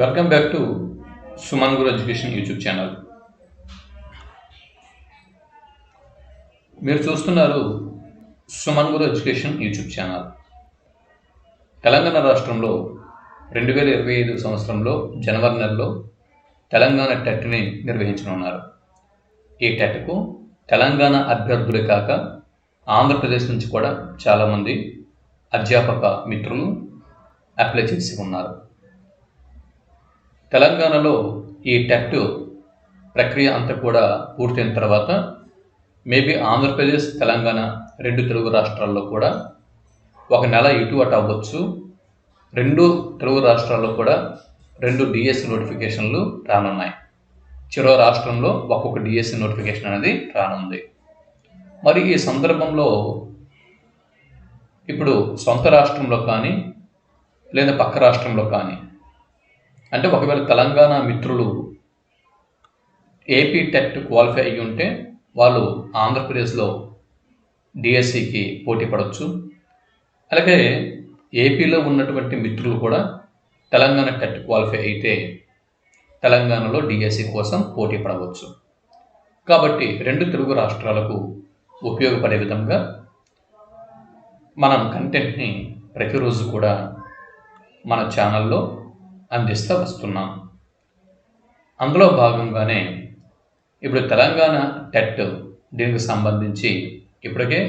Welcome back to Suman Guru education YouTube channel మీరు చూస్తున్నారు Suman Guru education YouTube channel Telangana రాష్ట్రంలో రెండు వేల ఇరవై ఐదు సంవత్సరంలో జనవరి నెలలో తెలంగాణ టెట్ని నిర్వహించనున్నారు. ఈ టెట్కు తెలంగాణ అభ్యర్థులే కాక ఆంధ్రప్రదేశ్ నుంచి కూడా చాలామంది అధ్యాపక మిత్రులు అప్లై చేసి ఉన్నారు. తెలంగాణలో ఈ టెట్ ప్రక్రియ అంతా కూడా పూర్తయిన తర్వాత మేబీ ఆంధ్రప్రదేశ్ తెలంగాణ రెండు తెలుగు రాష్ట్రాల్లో కూడా ఒక నెల ఇటు అటు అవ్వచ్చు. రెండు తెలుగు రాష్ట్రాల్లో కూడా రెండు డిఎస్సి నోటిఫికేషన్లు రానున్నాయి. చిరో రాష్ట్రంలో ఒక్కొక్క డిఎస్సి నోటిఫికేషన్ అనేది రానుంది. మరి ఈ సందర్భంలో ఇప్పుడు సొంత రాష్ట్రంలో కానీ లేదా పక్క రాష్ట్రంలో కానీ అంటే ఒకవేళ తెలంగాణ మిత్రులు ఏపీ టెట్ క్వాలిఫై అయ్యి ఉంటే వాళ్ళు ఆంధ్రప్రదేశ్లో డిఎస్సికి పోటీ పడవచ్చు అలాగే ఏపీలో ఉన్నటువంటి మిత్రులు కూడా తెలంగాణ టెట్ క్వాలిఫై అయితే తెలంగాణలో డిఎస్సి కోసం పోటీ పడవచ్చు. కాబట్టి రెండు తెలుగు రాష్ట్రాలకు ఉపయోగపడే విధంగా మనం కంటెంట్ని ప్రతిరోజు కూడా మన ఛానల్లో అందిస్తూ వస్తున్నాం అందులో భాగంగానే ఇప్పుడు తెలంగాణ టెట్ దీనికి సంబంధించి ఇప్పటికే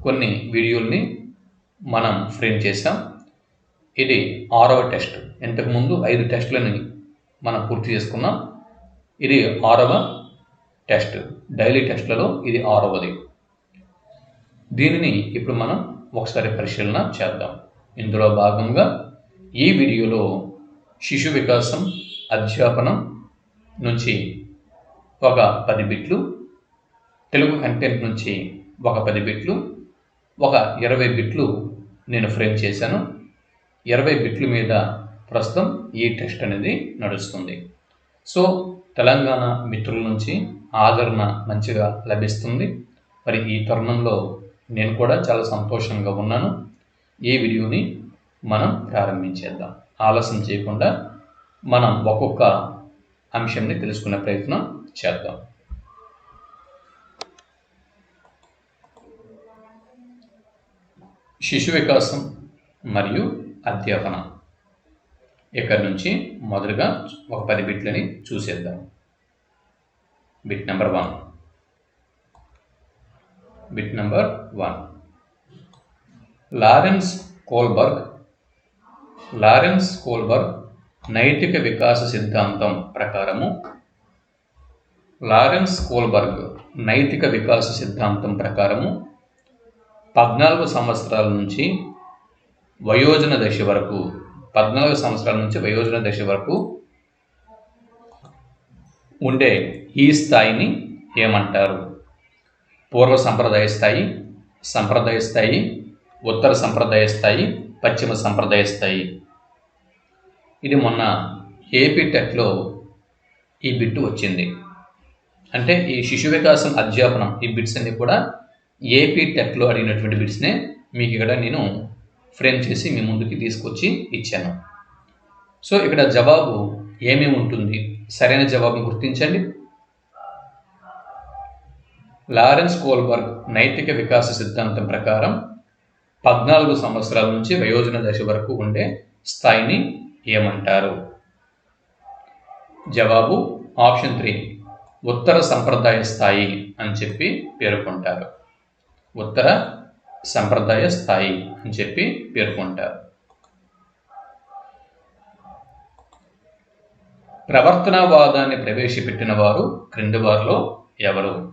కొన్ని వీడియోల్ని మనం ఫ్రేమ్ చేసాం ఇది ఆరవ టెస్ట్. ఇంతకుముందు ఐదు టెస్టులని మనం పూర్తి చేసుకున్నాం. ఇది ఆరవ టెస్ట్. డైలీ టెస్ట్లలో ఇది ఆరవది. దీనిని ఇప్పుడు మనం ఒకసారి పరిశీలన చేద్దాం. ఇందులో భాగంగా ఈ వీడియోలో శిశు వికాసం అధ్యాపనం నుంచి ఒక పది బిట్లు తెలుగు కంటెంట్ నుంచి ఒక పది బిట్లు ఒక ఇరవై బిట్లు నేను ఫ్రేమ్ చేశాను. ఇరవై బిట్ల మీద ప్రస్తుతం ఈ టెస్ట్ అనేది నడుస్తుంది. సో తెలంగాణ మిత్రుల నుంచి ఆదరణ మంచిగా లభిస్తుంది. మరి ఈ తరుణంలో నేను కూడా చాలా సంతోషంగా ఉన్నాను. ఈ వీడియోని మనం ప్రారంభించేద్దాం. ఆలస్యం చేయకుండా మనం ఒక్కొక్క అంశంని తెలుసుకునే ప్రయత్నం చేద్దాం. శిశు వికాసం మరియు అధ్యాపన. ఇక్కడ నుంచి మొదలుగా ఒక పది బిట్లని చూసేద్దాం. Bit number one. Bit number one. Lawrence Kohlberg Lawrence Kohlberg నైతిక వికాస సిద్ధాంతం ప్రకారము. లారెన్స్ కోల్బర్గ్ నైతిక వికాస సిద్ధాంతం ప్రకారము పద్నాలుగు సంవత్సరాల నుంచి వయోజన దశ వరకు పద్నాలుగు సంవత్సరాల నుంచి వయోజన దశ వరకు ఉండే ఈ స్థాయిని ఏమంటారు? పూర్వ సంప్రదాయ స్థాయి సంప్రదాయ స్థాయి ఉత్తర సంప్రదాయ స్థాయి పశ్చిమ సంప్రదాయ స్థాయి. ఇది మొన్న ఏపీ టెట్లో ఈ బిట్టు వచ్చింది. అంటే ఈ శిశు వికాసం అధ్యాపనం ఈ బిట్స్ అన్ని కూడా ఏపీ టెట్లో అడిగినటువంటి బిట్స్నే మీకు ఇక్కడ నేను ఫ్రేమ్ చేసి మీ ముందుకి తీసుకొచ్చి ఇచ్చాను. సో ఇక్కడ జవాబు ఏమేమి ఉంటుంది? సరైన జవాబును గుర్తించండి. లారెన్స్ కోల్బర్గ్ నైతిక వికాస సిద్ధాంతం ప్రకారం పద్నాలుగు సంవత్సరాల నుంచి వయోజన దశ వరకు ఉండే స్థాయిని ఏమంటారు? జవాబు ఆప్షన్ త్రీ. ఉత్తర సంప్రదాయ స్థాయి అని చెప్పి పేర్కొంటారు. ఉత్తర సంప్రదాయ స్థాయి అని చెప్పి పేర్కొంటారు. ప్రవర్తనవాదాన్ని ప్రవేశపెట్టిన వారు క్రింది వారిలో ఎవరు?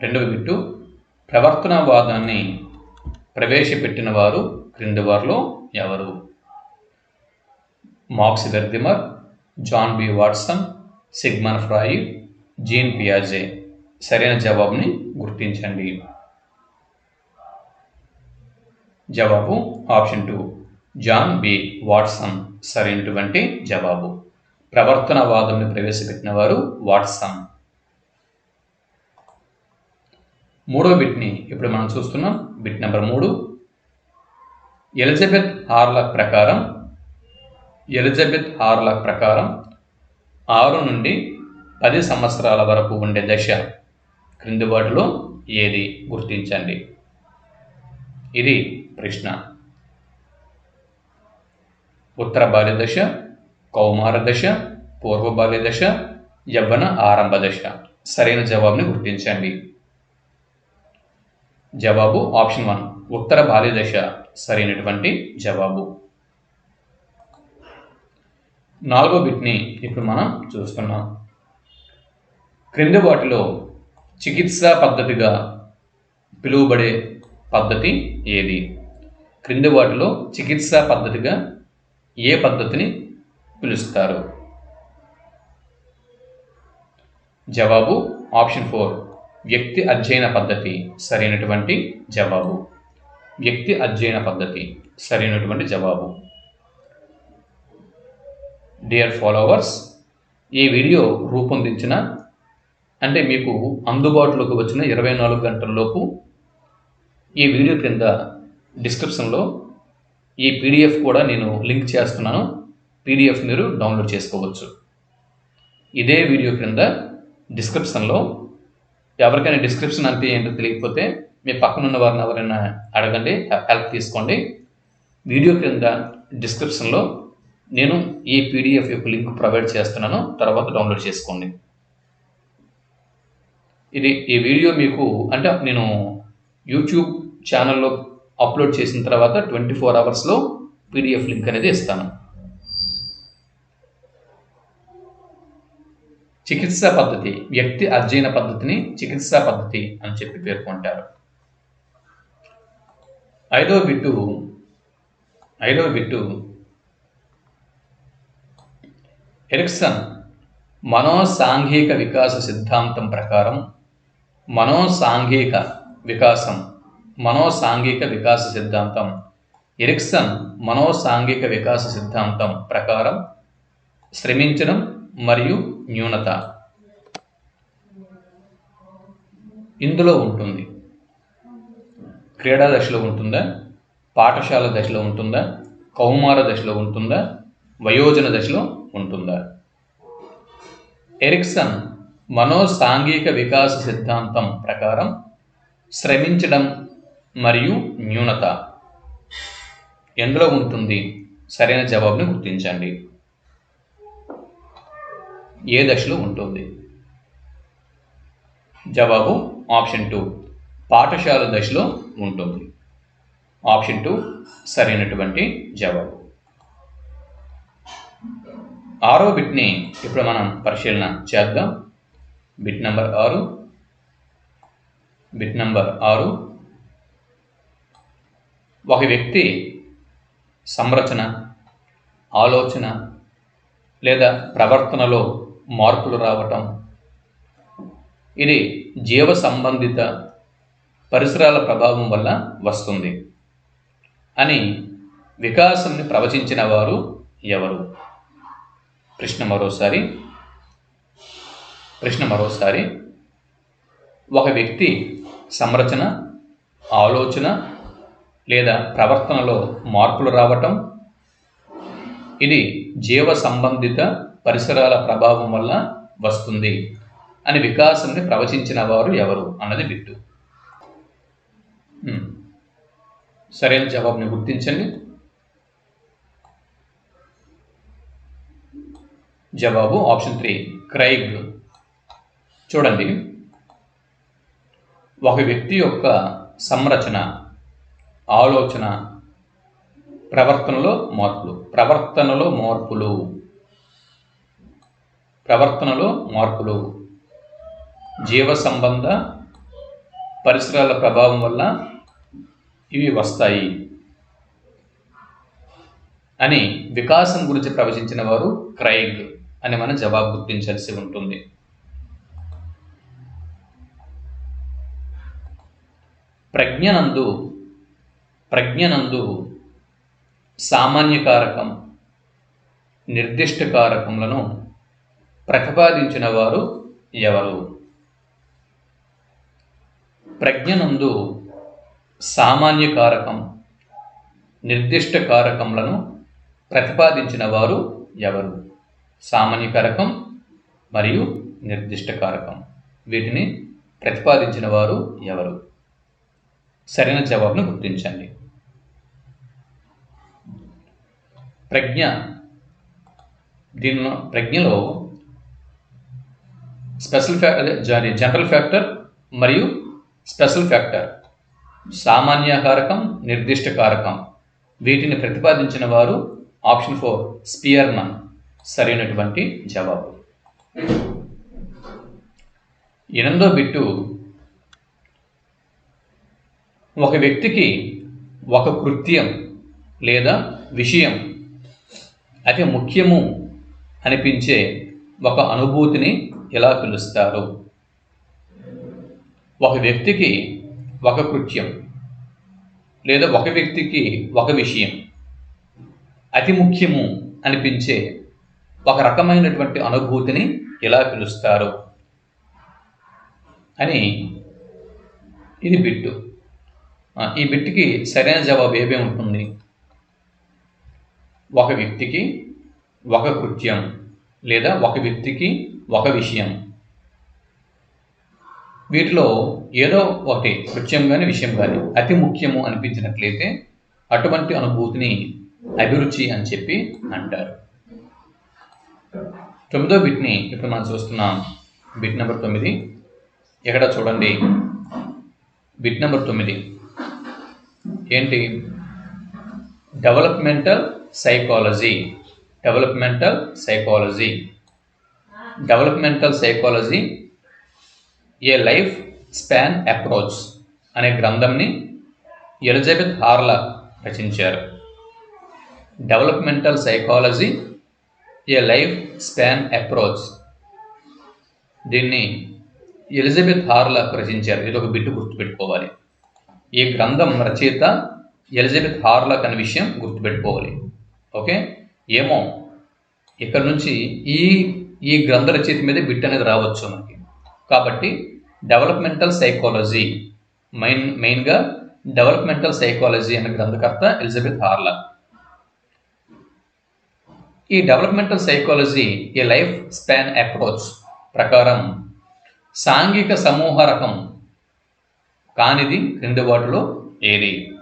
రెండవ బిట్టు ప్రవర్తనవాదాన్ని ప్రవేశపెట్టిన వారు క్రింది వారిలో ఎవరు? Max Wertheimer John B Watson Sigmund Freud Jean పియాజే. సరైన జవాబుని గుర్తించండి. జవాబు option two. John B Watson సరైనటువంటి జవాబు. ప్రవర్తనవాదంని ప్రవేశపెట్టిన వారు వాట్సన్. మూడో బిట్ని ఇప్పుడు మనం చూస్తున్నాం. బిట్ నెంబర్ మూడు. ఎలిజబెత్ హార్లక్ ప్రకారం ఎలిజబెత్ హార్ల ప్రకారం ఆరు నుండి పది సంవత్సరాల వరకు ఉండే దశ క్రింది వాటిలో ఏది గుర్తించండి? ఇది ప్రశ్న. ఉత్తర బాల్య దశ కౌమార దశ పూర్వ బాల్య దశ యవ్వన ఆరంభ దశ. సరైన జవాబుని గుర్తించండి. జవాబు ఆప్షన్ వన్. ఉత్తర బాల్యదశ సరైనటువంటి జవాబు. నాలుగో బిట్ని ఇప్పుడు మనం చూస్తున్నాం. క్రింది వాటిలో చికిత్సా పద్ధతిగా పిలువబడే పద్ధతి ఏది? క్రింది వాటిలో చికిత్సా పద్ధతిగా ఏ పద్ధతిని పిలుస్తారు? జవాబు ఆప్షన్ ఫోర్. వ్యక్తి అధ్యయన పద్ధతి సరైనటువంటి జవాబు. వ్యక్తి అధ్యయన పద్ధతి సరైనటువంటి జవాబు. డియర్ ఫాలోవర్స్ ఈ వీడియో రూపొందించిన అంటే మీకు అందుబాటులోకి వచ్చిన ఇరవై నాలుగు గంటల్లోపు ఈ వీడియో క్రింద డిస్క్రిప్షన్లో ఈ పీడిఎఫ్ కూడా నేను లింక్ చేస్తున్నాను. పీడిఎఫ్ మీరు డౌన్లోడ్ చేసుకోవచ్చు. ఇదే వీడియో క్రింద డిస్క్రిప్షన్లో ఎవరికైనా డిస్క్రిప్షన్ అంటే ఏంటో తెలియకపోతే మీ పక్కనున్న వారిని ఎవరైనా అడగండి హెల్ప్ తీసుకోండి. వీడియో క్రింద డిస్క్రిప్షన్లో నేను ఈ పీడిఎఫ్ యొక్క లింక్ ప్రొవైడ్ చేస్తున్నాను. తర్వాత డౌన్లోడ్ చేసుకోండి. ఇది ఈ వీడియో మీకు అంటే నేను యూట్యూబ్ ఛానల్లో అప్లోడ్ చేసిన తర్వాత ట్వంటీ ఫోర్ అవర్స్లో పీడిఎఫ్ లింక్ అనేది ఇస్తాను. చికిత్సా పద్ధతి వ్యక్తి అధ్యయన పద్ధతిని చికిత్సా పద్ధతి అని చెప్పి పేర్కొంటారు. ఐదవ బిట్టు ఐదవ బిట్టు ఎరిక్సన్ మనోసాంఘిక వికాస సిద్ధాంతం ప్రకారం మనోసాంఘిక వికాసం మనోసాంఘిక వికాస సిద్ధాంతం ఎరిక్సన్ మనోసాంఘిక వికాస సిద్ధాంతం ప్రకారం శ్రమించడం మరియు న్యూనత ఇందులో ఉంటుంది. క్రీడా దశలో ఉంటుందా? పాఠశాల దశలో ఉంటుందా? కౌమార దశలో ఉంటుందా? వయోజన దశలో ఉంటుందా? ఎరిక్సన్ మనోసాంఘిక వికాస సిద్ధాంతం ప్రకారం శ్రమించడం మరియు న్యూనత. ఎందులో ఉంటుంది? సరైన జవాబుని గుర్తించండి. ఏ దశలో ఉంటుంది? జవాబు ఆప్షన్ టూ. పాఠశాల దశలో ఉంటుంది. ఆప్షన్ టూ సరైనటువంటి జవాబు. ఆరో బిట్ని ఇప్పుడు మనం పరిశీలన చేద్దాం. బిట్ నంబర్ ఆరు. బిట్ నంబర్ ఆరు. ఒక వ్యక్తి సంరచన ఆలోచన లేదా ప్రవర్తనలో మార్పులు రావటం. ఇది జీవ సంబంధిత పరిసరాల ప్రభావం వల్ల వస్తుంది అని వికాసంని ప్రవచించిన వారు ఎవరు? ప్రశ్న మరోసారి. ప్రశ్న మరోసారి. ఒక వ్యక్తి సంరచన ఆలోచన లేదా ప్రవర్తనలో మార్పులు రావటం. ఇది జీవ సంబంధిత పరిసరాల ప్రభావం వల్ల వస్తుంది అని వికాసంని ప్రవచించిన వారు ఎవరు అన్నది బిట్టు. సరైన జవాబుని గుర్తించండి. జవాబు ఆప్షన్ త్రీ క్రైగ్. చూడండి. ఒక వ్యక్తి యొక్క సంరచన ఆలోచన ప్రవర్తనలో మార్పులు ప్రవర్తనలో మార్పులు. ప్రవర్తనలో మార్పులు. జీవ సంబంధ పరిసరాల ప్రభావం వల్ల ఇవి వస్తాయి. అని వికాసం గురించి ప్రవచించిన వారు క్రైగ్ అని మనం జవాబు గుర్తించాల్సి ఉంటుంది. ప్రజ్ఞనందు ప్రజ్ఞనందు సామాన్య కారకం నిర్దిష్ట కారకములను ప్రతిపాదించిన వారు ఎవరు? ప్రజ్ఞనందు సామాన్య కారకం నిర్దిష్ట కారకములను ప్రతిపాదించిన వారు ఎవరు? సామాన్య కారకం మరియు నిర్దిష్ట కారకం. వీటిని ప్రతిపాదించిన వారు ఎవరు? సరైన జవాబును గుర్తించండి. ప్రజ్ఞ. దీనిలో ప్రజ్ఞలో స్పెషల్ ఫ్యా అదే జనరల్ ఫ్యాక్టర్ మరియు స్పెషల్ ఫ్యాక్టర్. సామాన్య కారకం నిర్దిష్ట కారకం. వీటిని ప్రతిపాదించిన వారు ఆప్షన్ ఫోర్ స్పియర్మన్ సరైనటువంటి జవాబు. ఎనిమిదో బిట్టు ఒక వ్యక్తికి ఒక కృత్యం లేదా విషయం అతి ముఖ్యము అనిపించే ఒక అనుభూతిని ఎలా పిలుస్తారు? ఒక వ్యక్తికి ఒక కృత్యం లేదా ఒక వ్యక్తికి ఒక విషయం అతి ముఖ్యము అనిపించే ఒక రకమైనటువంటి అనుభూతిని ఎలా పిలుస్తారు? అని ఇది బిట్టు. ఈ బిట్టుకి సరైన జవాబు ఏమే ఉంటుంది? ఒక వ్యక్తికి ఒక కృత్యం లేదా ఒక వ్యక్తికి ఒక విషయం. వీటిలో ఏదో ఒకటి నృత్యం కానీ విషయం కానీ అతి ముఖ్యము అనిపించినట్లయితే అటువంటి అనుభూతిని అభిరుచి అని చెప్పి అంటారు. తొమ్మిదో బిట్ని ఇప్పుడు మనం చూస్తున్నాం. బిట్ నెంబర్ తొమ్మిది. ఇక్కడ చూడండి? బిట్ నెంబర్ తొమ్మిది. ఏంటి? Developmental psychology. Developmental psychology. Developmental psychology a life span approach అనే గ్రంథంని ఎలిజబెత్ హార్లా రచించారు. Developmental psychology a life span approach. దీన్ని ఎలిజబెత్ హార్లా రచించారు. ఇది ఒక బిట్టు గుర్తుపెట్టుకోవాలి. ఈ గ్రంథం రచయిత ఎలిజబెత్ హార్లక్ అనే విషయం గుర్తుపెట్టుకోవాలి. ఓకే? ఏమో ఇక్కడ నుంచి ఈ ఈ గ్రంథ రచయిత మీద బిట్ అనేది రావచ్చు మనకి. కాబట్టి డెవలప్మెంటల్ సైకాలజీ మెయిన్ మెయిన్గా డెవలప్మెంటల్ సైకాలజీ అనే గ్రంథకర్త ఎలిజబెత్ హార్లాక్ ఈ developmental psychology a life span approach ప్రకారం సాంఘిక సమూహ రకం కానిది క్రింది వాటిలో ఏది?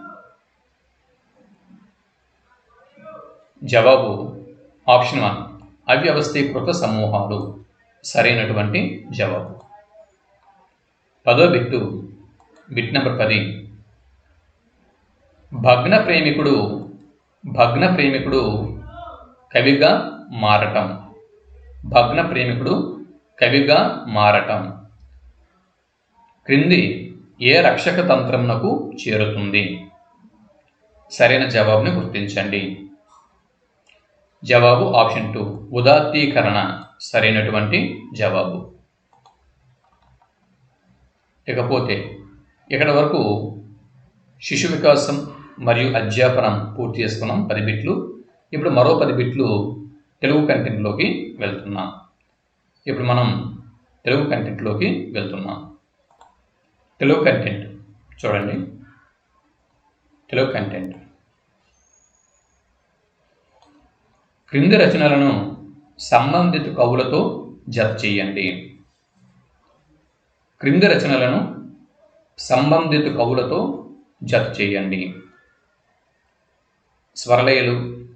జవాబు ఆప్షన్ వన్. అవ్యవస్థీకృత సమూహాలు సరైనటువంటి జవాబు. పదో బిట్టు బిట్ నెంబర్ పది. భగ్న ప్రేమికుడు భగ్న ప్రేమికుడు కవిగా మారటం. భగ్న ప్రేమికుడు కవిగా మారటం. క్రింది ఏ రక్షక తంత్రంనకు చేరుతుంది? సరైన జవాబుని గుర్తించండి. జవాబు ఆప్షన్ టూ. ఉదాత్తీకరణ సరైనటువంటి జవాబు. ఇకపోతే ఇక్కడ వరకు శిశు వికాసం మరియు అధ్యాపనం పూర్తి చేసుకున్నాం. పది బిట్లు. ఇప్పుడు మరో పది బిట్లు తెలుగు కంటెంట్లోకి వెళ్తున్నాం. ఇప్పుడు మనం తెలుగు కంటెంట్లోకి వెళ్తున్నాం. తెలుగు కంటెంట్ చూడండి. తెలుగు కంటెంట్. క్రింది రచనలను సంబంధిత కవులతో జత చేయండి. క్రింది రచనలను సంబంధిత కవులతో జత చేయండి. స్వరలయలు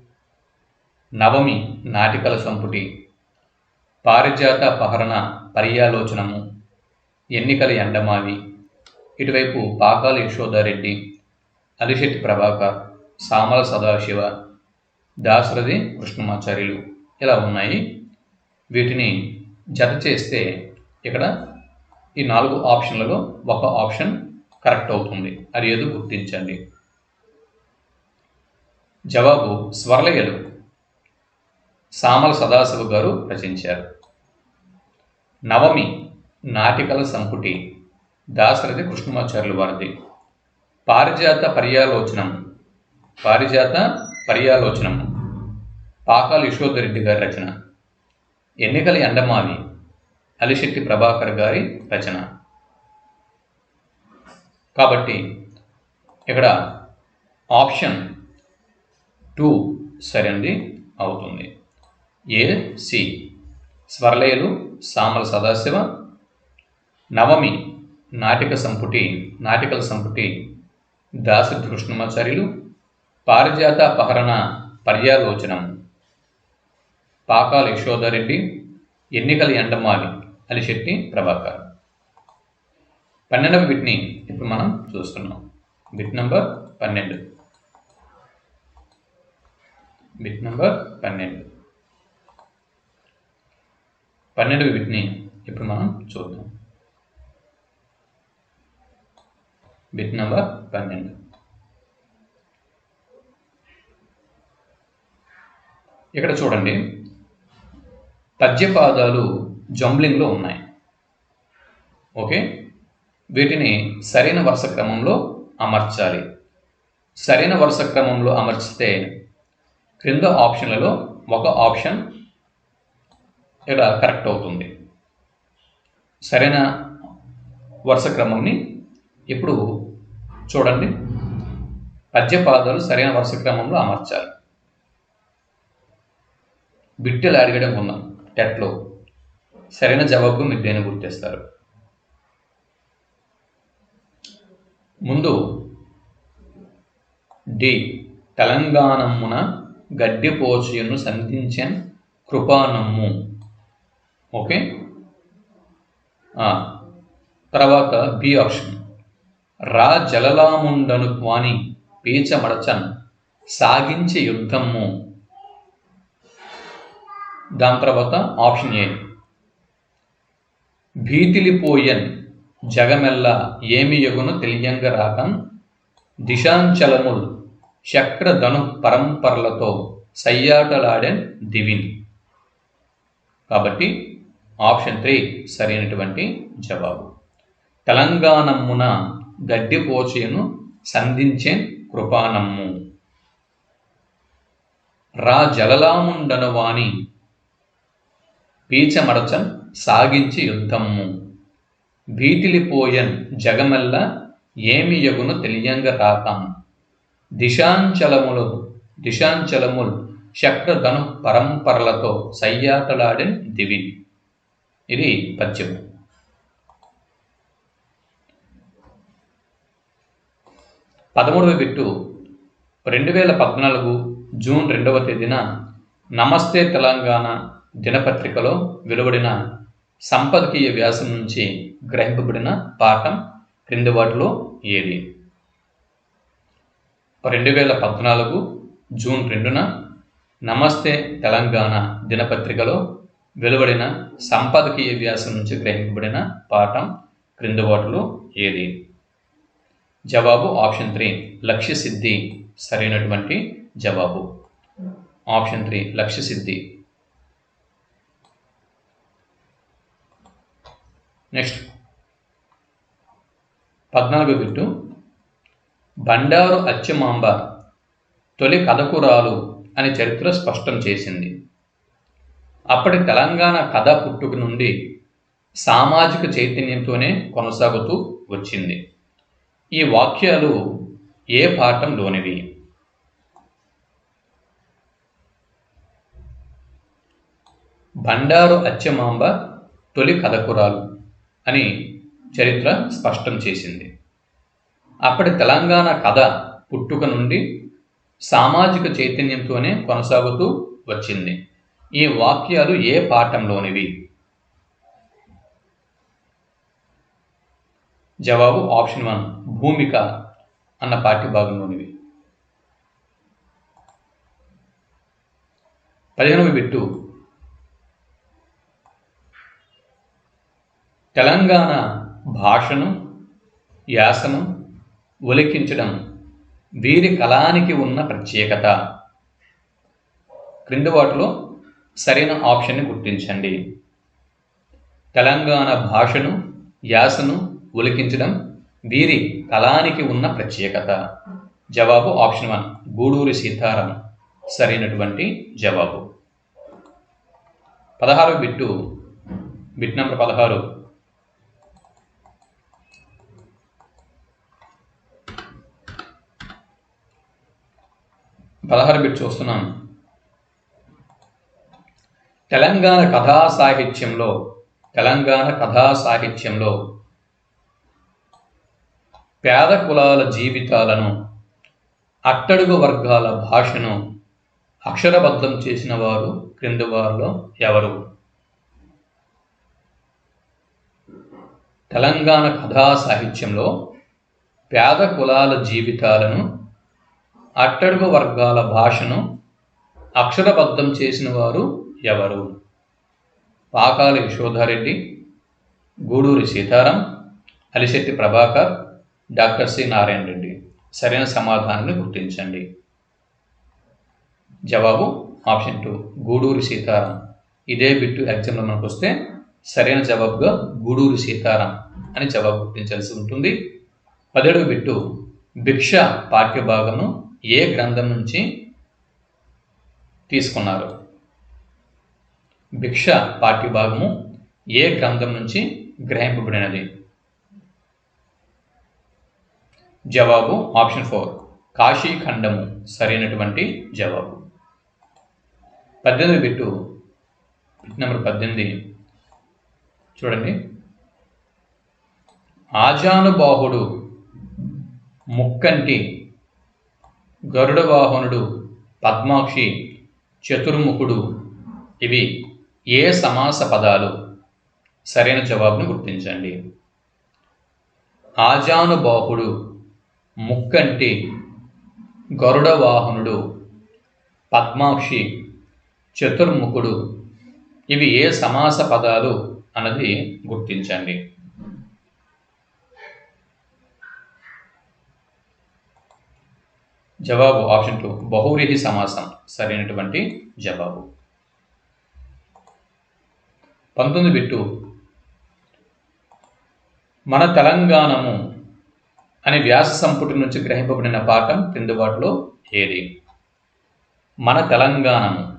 నవమి నాటికల సంపుటి పారిజాత పహరణ పర్యాలోచనము ఎన్నికల ఎండమావి ఇటువైపు పాకాల యశోదారెడ్డి అలిశెట్టి ప్రభాకర్ సామల సదాశివ దాశరథి కృష్ణమాచార్యులు ఇలా ఉన్నాయి. వీటిని జత చేస్తే ఇక్కడ ఈ నాలుగు ఆప్షన్లలో ఒక ఆప్షన్ కరెక్ట్ అవుతుంది. అది ఏదో గుర్తించండి. జవాబు స్వర్లయలు సామల సదాశివ గారు రచించారు. నవమి నాటికల సంపుటి దాశరథి కృష్ణమాచార్యులు వారిది. పారిజాత పర్యాలోచనం పారిజాత పర్యాలోచనం. పాకాల యశోధరెడ్డి గారి రచన. ఎన్నికల ఎండమావి అలిశెట్టి ప్రభాకర్ గారి రచన. కాబట్టి ఇక్కడ ఆప్షన్ టూ సరైనది అవుతుంది. A C. స్వర్లేలు సామల సదాశివ నవమి నాటిక సంపుటి నాటికల సంపుటి దాసి కృష్ణమాచార్యులు పారిజాత పహరణ పర్యాలోచనం. పాకాల యశోధరెడ్డి ఎన్నికల ఎండమాలి అని చెప్పి ప్రభాకర్. పన్నెండవ బిట్ని ఇప్పుడు మనం చూస్తున్నాం. బిట్ నంబర్ పన్నెండు. బిట్ నంబర్ పన్నెండు. పన్నెండవ బిట్ని ఇప్పుడు మనం చూద్దాం. బిట్ నంబర్ పన్నెండు. ఇక్కడ చూడండి. పద్యపాదాలు జంబ్లింగ్లో ఉన్నాయి. ఓకే? వీటిని సరైన వరుస క్రమంలో అమర్చాలి. సరైన వరుస క్రమంలో అమర్చితే క్రింద ఆప్షన్లలో ఒక ఆప్షన్ ఇక్కడ కరెక్ట్ అవుతుంది. సరైన వరుస క్రమంని ఇప్పుడు చూడండి. పద్యపాదాలు సరైన వరుస క్రమంలో అమర్చాలి. బిట్టెలు అడిగడం ఉన్నాం టెట్లో సరైన జవాబు మీరు గుర్తిస్తారు. ముందు డి. తెలంగాణమున గడ్డిపోచయును సంధించన్ కృపానమ్ము. ఓకే? ఆ, తర్వాత బి ఆప్షన్. రా జలలాముండను వాని పీచమడచన్ సాగించే యుద్ధము. దాని తర్వాత ఆప్షన్ ఏ. భీతిలిపోయన్ జగమెల్ల ఏమి యగును తెలియంగ రాకం? దిశాంచలముల్ చక్రధను పరంపరలతో సయ్యాటలాడెన్ దివిన్. కాబట్టి ఆప్షన్ త్రీ సరైనటువంటి జవాబు. తెలంగాణమ్మున గడ్డిపోచేను సంధించే కృపానమ్ము. రా జలలాముండను వాణి పీచమరచం సాగించి యుద్ధము. భీతిలిపోయన్ జగమెల్ల ఏమి యగును తెలియంగ రాకం. దిశాంచలములు దిశాంచలముల్ శక్రధను పరంపరలతో సయ్యాతలాడిన్ దివి. ఇది పద్యం. పదమూడవ బిట్టు. రెండు వేల పద్నాలుగు జూన్ రెండవ తేదీన నమస్తే తెలంగాణ దినపత్రికలో వెలువడిన సంపదకీయ వ్యాసం నుంచి గ్రహింపబడిన పాఠం క్రింది వాటిలో ఏది? రెండు వేల పద్నాలుగు జూన్ రెండున నమస్తే తెలంగాణ దినపత్రికలో వెలువడిన సంపాదకీయ వ్యాసం నుంచి గ్రహింపబడిన పాఠం క్రింది వాటిలో ఏది? జవాబు ఆప్షన్ త్రీ లక్ష్య సిద్ధి సరైనటువంటి జవాబు. ఆప్షన్ త్రీ లక్ష్య సిద్ధి నెక్స్ట్. పద్నాలుగు బిట్టు బండారు అచ్చమాంబ తొలి కథకురాలు అని చరిత్ర స్పష్టం చేసింది. అప్పటి తెలంగాణ కథ పుట్టుక నుండి సామాజిక చైతన్యంతోనే కొనసాగుతూ వచ్చింది. ఈ వాక్యాలు ఏ పాఠంలోనివి బండారు అచ్చమాంబ తొలి కథకురాలు. అని చరిత్ర స్పష్టం చేసింది. అప్పటి తెలంగాణ కథ పుట్టుక నుండి సామాజిక చైతన్యంతోనే కొనసాగుతూ వచ్చింది. ఈ వాక్యాలు ఏ పాఠంలోనివి? జవాబు ఆప్షన్ వన్ భూమిక అన్న పాఠ్య భాగంలోనివి పదిహేనవ బిట్టు తెలంగాణ భాషను యాసను ఒలికించడం వీరి కళానికి ఉన్న ప్రత్యేకత. క్రింది వాటిలో సరైన ఆప్షన్ని గుర్తించండి. తెలంగాణ భాషను యాసను ఒలికించడం వీరి కళానికి ఉన్న ప్రత్యేకత. జవాబు ఆప్షన్ వన్ గూడూరి సీతారాం. సరైనటువంటి జవాబు. పదహారు బిట్టు బిట్ నెంబర్ పదహారు. పదహారు బిట్ చూస్తున్నాం తెలంగాణ కథా సాహిత్యంలో తెలంగాణ కథా సాహిత్యంలో పేద కులాల జీవితాలను అట్టడుగు వర్గాల భాషను అక్షరబద్ధం చేసిన వారు క్రింది వారిలో ఎవరు? తెలంగాణ కథా సాహిత్యంలో పేద కులాల జీవితాలను అట్టడుగు వర్గాల భాషను అక్షరబద్ధం చేసిన వారు ఎవరు? Pakala Yashoda Reddy Guduri Sitaram Alishetti Prabhakar doctor C Narayana Reddy. సరైన సమాధానాన్ని గుర్తించండి. జవాబు ఆప్షన్ టూ గూడూరి సీతారాం. ఇదే బిట్టు ఎగ్జామ్లో మనకు వస్తే సరైన జవాబుగా గూడూరి సీతారాం అని జవాబు గుర్తించాల్సి ఉంటుంది. పదేడవ బిట్టు భిక్ష పాఠ్యభాగము ఏ గ్రంథం నుంచి తీసుకున్నారు? భిక్ష పాఠ్యభాగము ఏ గ్రంథం నుంచి గ్రహింపబడినది? జవాబు ఆప్షన్ ఫోర్. కాశీఖండము సరైనటువంటి జవాబు. పద్దెనిమిది బిట్టు బిట్ నెంబర్ పద్దెనిమిది. చూడండి. ఆజానుబాహుడు ముక్కంటి గరుడ వాహనుడు పద్మాక్షి చతుర్ముఖుడు ఇవి ఏ సమాస పదాలు? సరైన జవాబును గుర్తించండి. ఆజానుబాహుడు ముక్కంటి గరుడ వాహనుడు పద్మాక్షి చతుర్ముఖుడు ఇవి ఏ సమాస పదాలు అన్నది గుర్తించండి. జవాబు ఆప్షన్ టూ బహువ్రీహి సమాసం సరైనటువంటి జవాబు. పంతొమ్మిది బిట్టు మన తెలంగాణము అనే వ్యాస సంపుటి నుంచి గ్రహింపబడిన పాఠం క్రింది వాటిలో ఏది? మన తెలంగాణము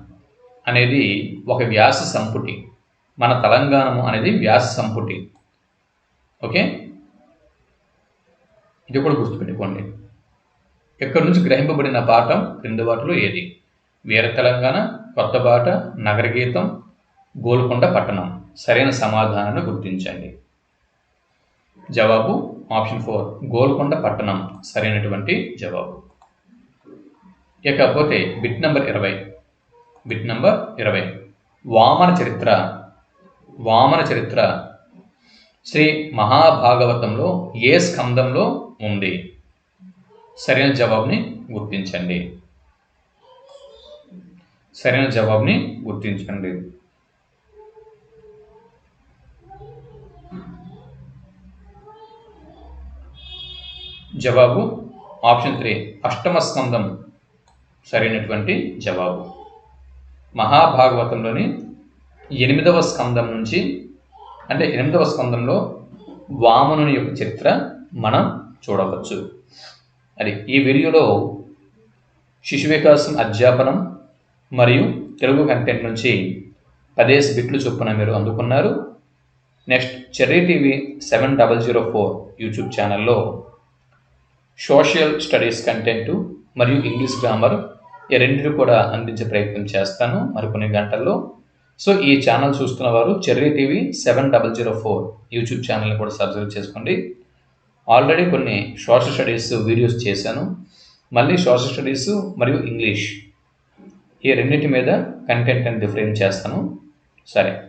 అనేది ఒక వ్యాస సంపుటి. మన తెలంగాణము అనేది వ్యాస సంపుటి. ఓకే? ఇది కూడా గుర్తుపెట్టుకోండి. ఇక్కడ నుంచి గ్రహింపబడిన పాఠం క్రింది వాటిలో ఏది? వీర తెలంగాణ కొత్త బాట నగరగీతం గోల్కొండ పట్టణం. సరైన సమాధానాన్ని గుర్తించండి. జవాబు ఆప్షన్ ఫోర్ గోల్కొండ పట్టణం. సరైనటువంటి జవాబు. ఇకపోతే బిట్ నంబర్ ఇరవై. బిట్ నంబర్ ఇరవై. వామన చరిత్ర. వామన చరిత్ర. శ్రీ మహాభాగవతంలో ఏ స్కందంలో ఉంది? సరైన జవాబుని గుర్తించండి. సరైన జవాబుని గుర్తించండి. జవాబు ఆప్షన్ త్రీ అష్టమ స్కందం సరైనటువంటి జవాబు. మహాభాగవతంలోని ఎనిమిదవ స్కందం నుంచి అంటే ఎనిమిదవ స్కందంలో వామనుని యొక్క చరిత్ర మనం చూడవచ్చు. అది ఈ వీడియోలో శిశు వికాసం అధ్యాపనం మరియు తెలుగు కంటెంట్ నుంచి పదేసి బిట్లు చొప్పున మీరు అందుకున్నారు. Next cherry TV seven double zero four YouTube ఛానల్లో సోషల్ స్టడీస్ కంటెంటు మరియు ఇంగ్లీష్ గ్రామర్ ఈ రెండింటిని కూడా అందించే ప్రయత్నం చేస్తాను మరికొన్ని గంటల్లో. సో ఈ ఛానల్ చూస్తున్న వారు cherry TV seven double zero four YouTube ఛానల్ని కూడా సబ్స్క్రైబ్ చేసుకోండి. ఆల్రెడీ కొన్ని సోషల్ స్టడీస్ వీడియోస్ చేశాను. మళ్ళీ సోషల్ స్టడీస్ మరియు ఇంగ్లీష్ ఈ రెండింటి మీద కంటెంట్ అని డిఫరెన్స్ చేస్తాను. సరే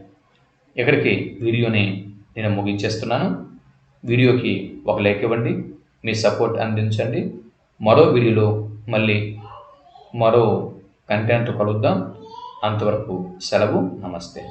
ఇక్కడికి వీడియోని నేను ముగించేస్తున్నాను. వీడియోకి ఒక లైక్ ఇవ్వండి మీ సపోర్ట్ అందించండి. మరో వీడియోలో మళ్ళీ మరో కంటెంట్ కలుద్దాం. అంతవరకు సెలవు నమస్తే.